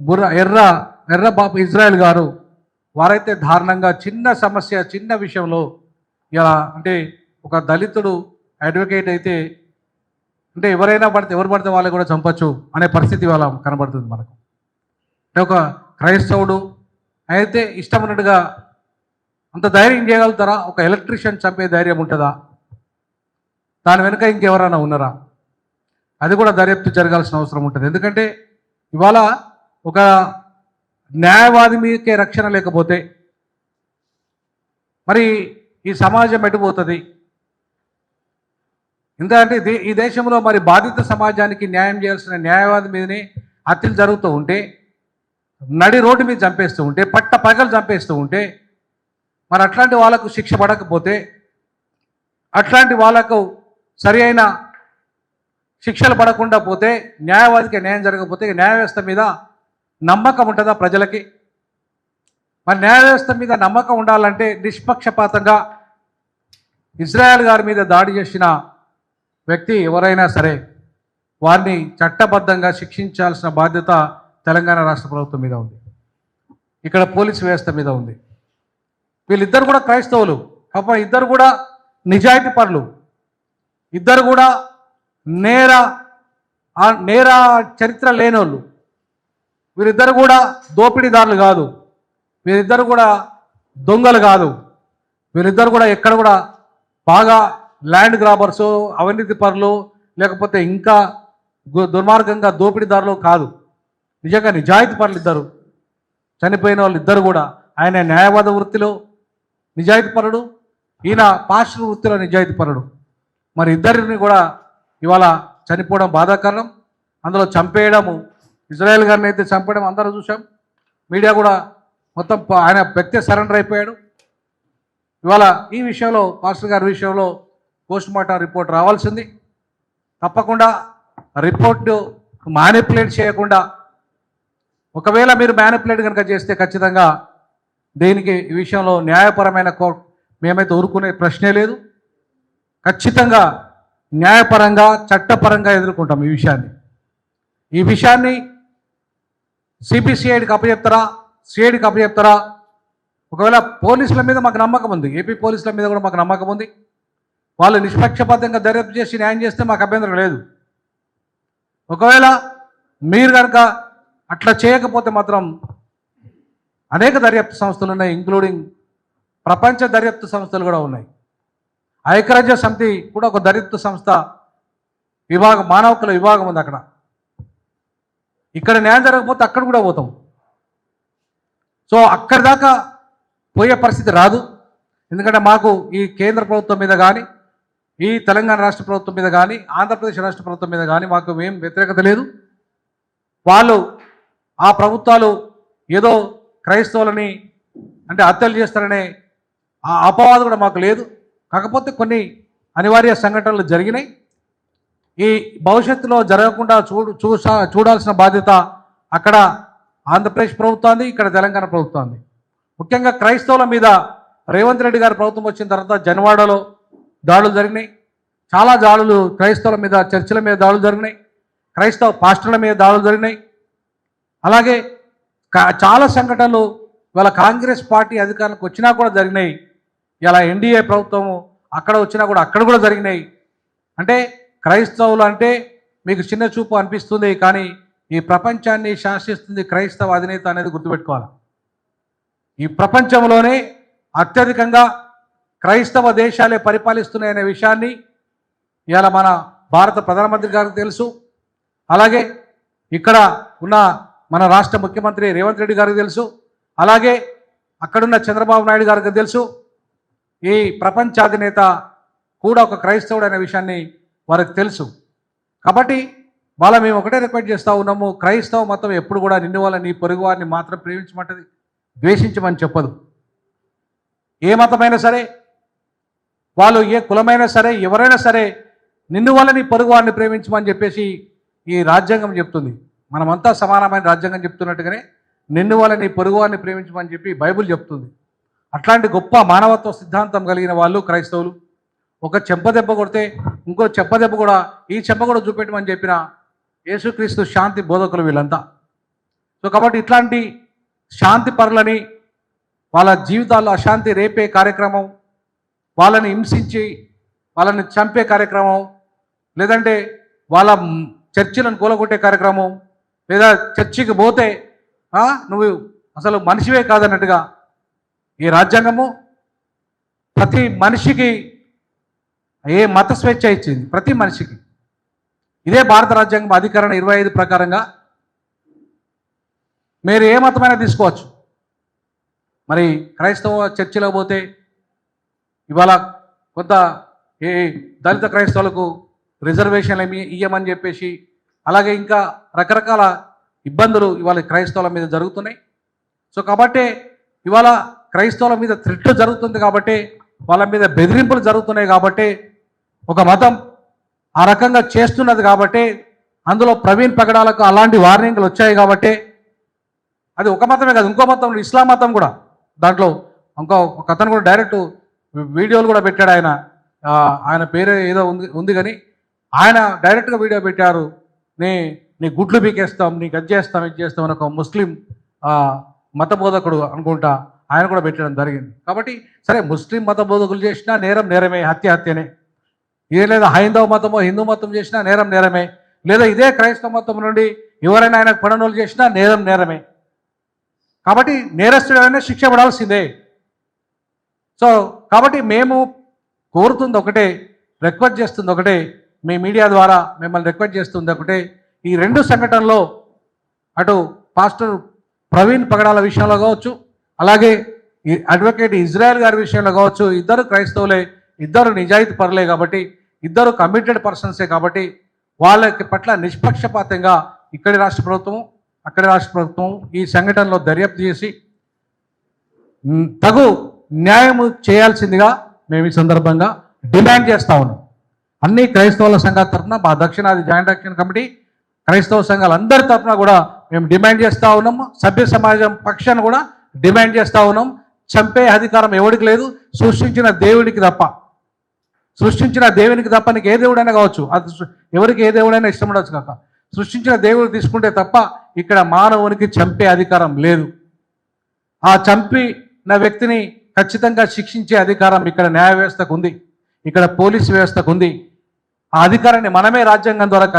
బుర్ర ఎర్ర ఎర్ర బాబు ఇజ్రాయెల్ గారు వారైతే దారుణంగా చిన్న సమస్య చిన్న విషయంలో ఇలా అంటే ఒక దళితుడు అడ్వకేట్ అయితే అంటే ఎవరైనా పడితే ఎవరు పడితే వాళ్ళు కూడా చంపచ్చు అనే పరిస్థితి వాళ్ళ కనబడుతుంది మనకు. అంటే ఒక క్రైస్తవుడు అయితే ఇష్టం ఉన్నట్టుగా అంత ధైర్యం చేయగలుగుతారా? ఒక ఎలక్ట్రీషియన్ చంపే ధైర్యం ఉంటుందా? దాని వెనుక ఇంకెవరైనా ఉన్నారా? అది కూడా దర్యాప్తు జరగాల్సిన అవసరం ఉంటుంది. ఎందుకంటే ఇవాళ ఒక న్యాయవాది మీకే రక్షణ లేకపోతే మరి ఈ సమాజం ఎటుపోతుంది? ఎందుకంటే దే- ఈ దేశంలో మరి బాధిత సమాజానికి న్యాయం చేయాల్సిన న్యాయవాది మీదనే హత్యలు జరుగుతూ ఉంటే నడి రోడ్డు మీద చంపేస్తూ ఉంటే పట్ట పగలు చంపేస్తూ ఉంటే మరి అట్లాంటి వాళ్ళకు శిక్ష పడకపోతే అట్లాంటి వాళ్ళకు సరి అయిన శిక్షలు పడకుండా పోతే న్యాయవాదికి న్యాయం జరగకపోతే న్యాయ వ్యవస్థ మీద నమ్మకం ఉంటుందా ప్రజలకి? మరి న్యాయ వ్యవస్థ మీద నమ్మకం ఉండాలంటే నిష్పక్షపాతంగా ఇజ్రాయెల్ గారి మీద దాడి చేసిన వ్యక్తి ఎవరైనా సరే వారిని చట్టబద్ధంగా శిక్షించాల్సిన బాధ్యత తెలంగాణ రాష్ట్ర ప్రభుత్వం మీద ఉంది. ఇక్కడ పోలీసు వ్యవస్థ మీద ఉంది. వీళ్ళిద్దరు కూడా క్రైస్తవులు. పాపం ఇద్దరు కూడా నిజాయితీ పరులు. ఇద్దరు కూడా నేర ఆ నేర చరిత్ర లేనోళ్ళు. వీరిద్దరు కూడా దోపిడీదారులు కాదు. వీరిద్దరు కూడా దొంగలు కాదు. వీరిద్దరు కూడా ఎక్కడ కూడా బాగా ల్యాండ్ గ్రాబర్స్ అవినీతి పరులు లేకపోతే ఇంకా దుర్మార్గంగా దోపిడీదారులు కాదు. నిజంగా నిజాయితీ పరులు ఇద్దరు. చనిపోయిన వాళ్ళు ఇద్దరు కూడా. ఆయన న్యాయవాద వృత్తిలో నిజాయితీ పరుడు ఈయన పాస్టర్ వృత్తిలో నిజాయితీ పరుడు. మరి ఇద్దరిని కూడా ఇవాళ చనిపోవడం బాధాకరం. అందులో చంపేయడము ఇజ్రాయెల్ గారిని అయితే చంపడం అందరూ చూసాం మీడియా కూడా మొత్తం ఆయన వ్యక్తి సరెండర్ అయిపోయాడు. ఇవాళ ఈ విషయంలో పాస్టర్ గారి విషయంలో పోస్ట్ మార్టం రిపోర్ట్ రావాల్సింది. తప్పకుండా రిపోర్టు మ్యానిపులేట్ చేయకుండా ఒకవేళ మీరు మ్యానిపులేట్ కనుక చేస్తే ఖచ్చితంగా దీనికి ఈ విషయంలో న్యాయపరమైన కో మేమైతే ఊరుకునే ప్రశ్నే లేదు. ఖచ్చితంగా న్యాయపరంగా చట్టపరంగా ఎదుర్కొంటాం ఈ విషయాన్ని. ఈ విషయాన్ని సిబిసిఐడికి అప్పచెప్తారా సిఐడికి అప్పచెప్తారా ఒకవేళ పోలీసుల మీద మాకు నమ్మకం ఉంది. ఏపీ పోలీసుల మీద కూడా మాకు నమ్మకం ఉంది. వాళ్ళు నిష్పక్షపాతంగా దర్యాప్తు చేసి న్యాయం చేస్తే మాకు అభ్యంతరం లేదు. ఒకవేళ మీరు కనుక అట్లా చేయకపోతే మాత్రం అనేక దర్యాప్తు సంస్థలు ఉన్నాయి ఇంక్లూడింగ్ ప్రపంచ దర్యాప్తు సంస్థలు కూడా ఉన్నాయి. ఐక్యరాజ్య సమితి కూడా ఒక దర్యాప్తు సంస్థ విభాగం మానవకుల విభాగం ఉంది అక్కడ. ఇక్కడ న్యాయం జరగకపోతే అక్కడ కూడా పోతాం. సో అక్కడి దాకా పోయే పరిస్థితి రాదు. ఎందుకంటే మాకు ఈ కేంద్ర ప్రభుత్వం మీద కానీ ఈ తెలంగాణ రాష్ట్ర ప్రభుత్వం మీద కానీ ఆంధ్రప్రదేశ్ రాష్ట్ర ప్రభుత్వం మీద కానీ మాకు ఏం వ్యతిరేకత లేదు. వాళ్ళు ఆ ప్రభుత్వాలు ఏదో క్రైస్తవులని అంటే హత్యలు చేస్తారనే ఆ అపవాదు కూడా మాకు లేదు. కాకపోతే కొన్ని అనివార్య సంఘటనలు జరిగినాయి. ఈ భవిష్యత్తులో జరగకుండా చూడు చూసా చూడాల్సిన బాధ్యత అక్కడ ఆంధ్రప్రదేశ్ ప్రభుత్వాన్ని ఇక్కడ తెలంగాణ ప్రభుత్వాన్ని ముఖ్యంగా క్రైస్తవుల మీద రేవంత్ రెడ్డి గారి ప్రభుత్వం వచ్చిన తర్వాత జనవాడలో దాడులు జరిగినాయి. చాలా దాడులు క్రైస్తవుల మీద చర్చిల మీద దాడులు జరిగినాయి. క్రైస్తవ పాస్టర్ల మీద దాడులు జరిగినాయి. అలాగే చాలా సంఘటనలు ఇవాళ కాంగ్రెస్ పార్టీ అధికారంలోకి వచ్చినా కూడా జరిగినాయి. ఇలా ఎన్డీఏ ప్రభుత్వము అక్కడ వచ్చినా కూడా అక్కడ కూడా జరిగినాయి. అంటే క్రైస్తవులు అంటే మీకు చిన్న చూపు అనిపిస్తుంది కానీ ఈ ప్రపంచాన్ని శాసిస్తుంది క్రైస్తవ అధినేత అనేది గుర్తుపెట్టుకోవాలి. ఈ ప్రపంచంలోనే అత్యధికంగా క్రైస్తవ దేశాలే పరిపాలిస్తున్నాయనే విషయాన్ని ఇవాళ మన భారత ప్రధానమంత్రి గారికి తెలుసు. అలాగే ఇక్కడ ఉన్న మన రాష్ట్ర ముఖ్యమంత్రి రేవంత్ రెడ్డి గారికి తెలుసు. అలాగే అక్కడున్న చంద్రబాబు నాయుడు గారికి తెలుసు. ఈ ప్రపంచాధినేత కూడా ఒక క్రైస్తవుడు అనే విషయాన్ని వారికి తెలుసు. కాబట్టి వాళ్ళ మేము ఒకటే రిక్వెస్ట్ చేస్తూ ఉన్నాము క్రైస్తవ మతం ఎప్పుడు కూడా నిన్ను వాళ్ళ నీ పొరుగు వారిని మాత్రం ప్రేమించమంటది ద్వేషించమని చెప్పదు. ఏ మతమైనా సరే వాళ్ళు ఏ కులమైనా సరే ఎవరైనా సరే నిన్ను వల్ల నీ పొరుగు వారిని ప్రేమించమని చెప్పేసి ఈ రాజ్యాంగం చెప్తుంది. మనమంతా సమానమైన రాజ్యాంగం చెప్తున్నట్టుగానే నిన్ను వల్ల నీ పొరుగు వారిని ప్రేమించమని చెప్పి బైబిల్ చెప్తుంది. అట్లాంటి గొప్ప మానవత్వ సిద్ధాంతం కలిగిన వాళ్ళు క్రైస్తవులు. ఒక చెంపదెబ్బ కొడితే ఇంకో చెంపదెబ్బ కూడా ఈ చెంప కూడా చూపెట్టమని చెప్పిన యేసుక్రీస్తు శాంతి బోధకులు వీళ్ళంతా. సో కాబట్టి ఇట్లాంటి శాంతి పరులని వాళ్ళ జీవితాల్లో అశాంతి రేపే కార్యక్రమం వాళ్ళని హింసించి వాళ్ళని చంపే కార్యక్రమం లేదంటే వాళ్ళ చర్చిలను కూలగొట్టే కార్యక్రమం లేదా చర్చికి పోతే నువ్వు అసలు మనిషివే కాదన్నట్టుగా ఈ రాజ్యాంగము ప్రతి మనిషికి ఏ మత స్వేచ్ఛ ఇచ్చింది? ప్రతి మనిషికి. ఇదే భారత రాజ్యాంగం అధికరణ ఇరవై ఐదు ప్రకారంగా మీరు ఏ మతమైనా తీసుకోవచ్చు. మరి క్రైస్తవ చర్చిలో పోతే ఇవాళ కొంత ఏ దళిత క్రైస్తవులకు రిజర్వేషన్లు ఏమి ఇయ్యమని చెప్పేసి అలాగే ఇంకా రకరకాల ఇబ్బందులు ఇవాళ క్రైస్తవుల మీద జరుగుతున్నాయి. సో కాబట్టి ఇవాళ క్రైస్తవుల మీద త్రిట్లు జరుగుతుంది కాబట్టి వాళ్ళ మీద బెదిరింపులు జరుగుతున్నాయి కాబట్టి ఒక మతం ఆ రకంగా చేస్తున్నది కాబట్టి అందులో ప్రవీణ్ పగడాలకు అలాంటి వార్నింగ్లు వచ్చాయి కాబట్టి అది ఒక మతమే కాదు ఇంకో మతం ఇస్లాం మతం కూడా. దాంట్లో ఇంకో ఒక అతను కూడా డైరెక్ట్ వీడియోలు కూడా పెట్టాడు ఆయన. ఆయన పేరు ఏదో ఉంది ఉంది కానీ ఆయన డైరెక్ట్గా వీడియో పెట్టారు. నీ నీ గుడ్లు పీకేస్తాం నీకు అది చేస్తాం ఇది చేస్తాం అని ఒక ముస్లిం మతబోధకుడు మత బోధకుడు అనుకుంటా ఆయన కూడా పెట్టడం జరిగింది. కాబట్టి సరే ముస్లిం మత బోధకులు చేసినా నేరం నేరమే హత్య హత్యనే. ఇదే లేదా హైందవ మతమో హిందూ మతం చేసినా నేరం నేరమే. లేదా ఇదే క్రైస్తవ మతం నుండి ఎవరైనా ఆయనకు పడనోళ్ళు చేసినా నేరం నేరమే. కాబట్టి నేరస్తుడైనా శిక్ష పడాల్సిందే. సో కాబట్టి మేము కోరుతుంది ఒకటే రిక్వెస్ట్ చేస్తుంది ఒకటే మీ మీడియా ద్వారా మిమ్మల్ని రిక్వెస్ట్ చేస్తుంది ఒకటే. ఈ రెండు సంఘటనలో అటు పాస్టర్ ప్రవీణ్ పగడాల విషయంలో కావచ్చు అలాగే ఈ అడ్వకేట్ ఇజ్రాయెల్ గారి విషయంలో కావచ్చు ఇద్దరు క్రైస్తవులే ఇద్దరు నిజాయితీ పర్లే కాబట్టి ఇద్దరు కమిటెడ్ పర్సన్సే కాబట్టి వాళ్ళకి పట్ల నిష్పక్షపాతంగా ఇక్కడి రాష్ట్ర ప్రభుత్వం అక్కడి రాష్ట్ర ప్రభుత్వం ఈ సంఘటనలో దర్యాప్తు చేసి తగు న్యాయము చేయాల్సిందిగా మేము ఈ సందర్భంగా డిమాండ్ చేస్తా ఉన్నాం. అన్ని క్రైస్తవుల సంఘాల తరఫున మా దక్షిణాది జాయింట్ యాక్షన్ కమిటీ క్రైస్తవ సంఘాలందరి తరఫున కూడా మేము డిమాండ్ చేస్తూ ఉన్నాం. సభ్య సమాజం పక్షాన్ని కూడా డిమాండ్ చేస్తూ ఉన్నాం. చంపే అధికారం ఎవరికి లేదు సృష్టించిన దేవుడికి తప్ప. సృష్టించిన దేవునికి తప్ప నీకు ఏ దేవుడైనా కావచ్చు. అది ఎవరికి ఏ దేవుడైనా ఇష్టం ఉండొచ్చు కాక. సృష్టించిన దేవుడు తీసుకుంటే తప్ప ఇక్కడ మానవునికి చంపే అధికారం లేదు. ఆ చంపిన వ్యక్తిని ఖచ్చితంగా శిక్షించే అధికారం ఇక్కడ న్యాయ వ్యవస్థకు ఉంది. ఇక్కడ పోలీస్ వ్యవస్థకు ఉంది. ఆ అధికారాన్ని మనమే రాజ్యాంగం ద్వారా కలిగి